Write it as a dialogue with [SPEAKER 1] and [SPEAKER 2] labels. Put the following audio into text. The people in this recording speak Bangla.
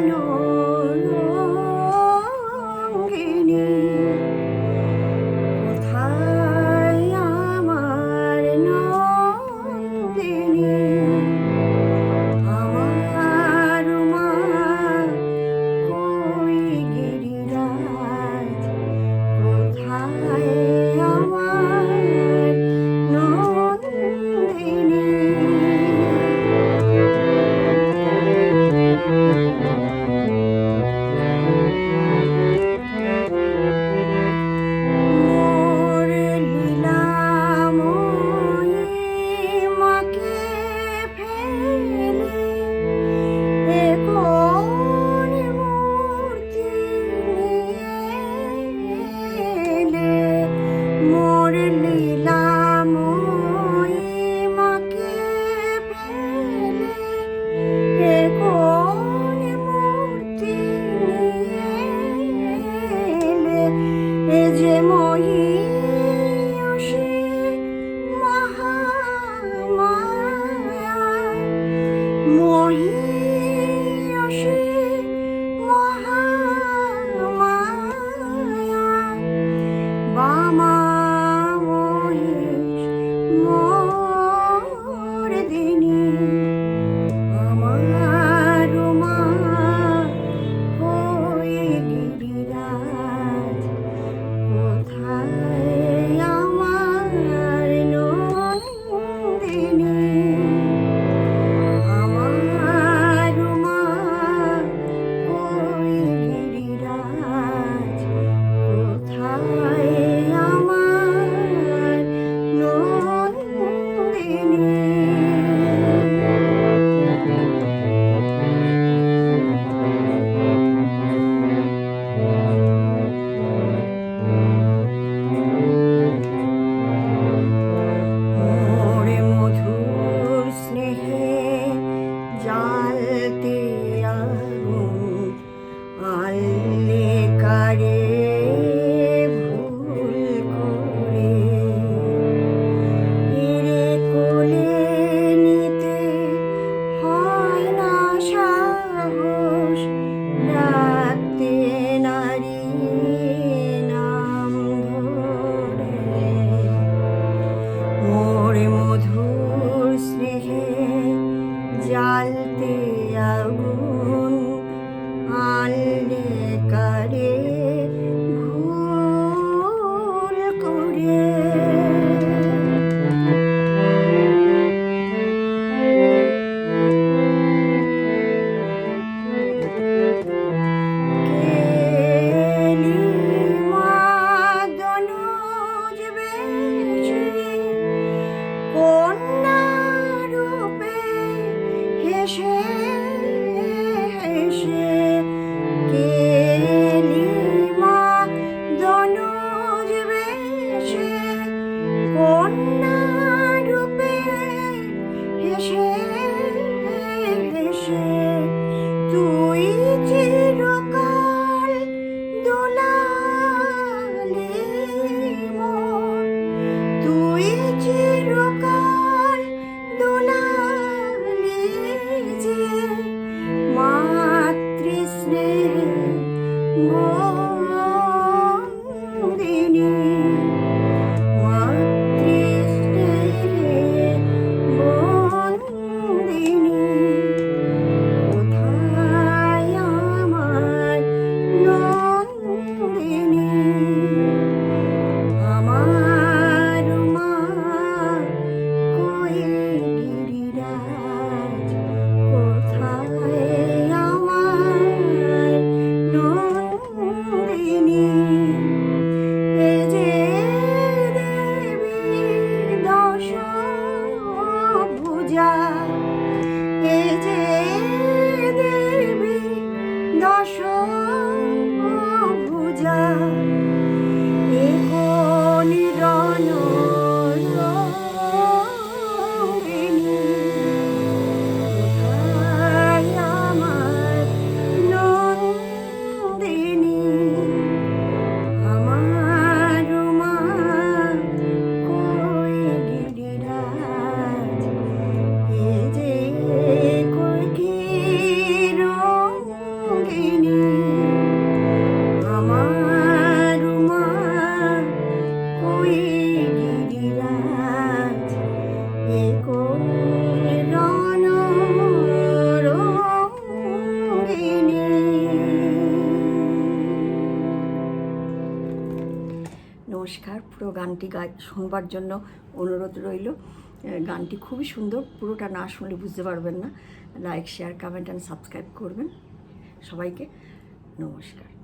[SPEAKER 1] I know. 我。我。নমস্কার, পুরো গানটি গাই শুনবার জন্য অনুরোধ রইল। গানটি খুবই সুন্দর, পুরোটা না শুনলে বুঝতে পারবেন না। Like share comment and subscribe করবেন। সবাইকে নমস্কার।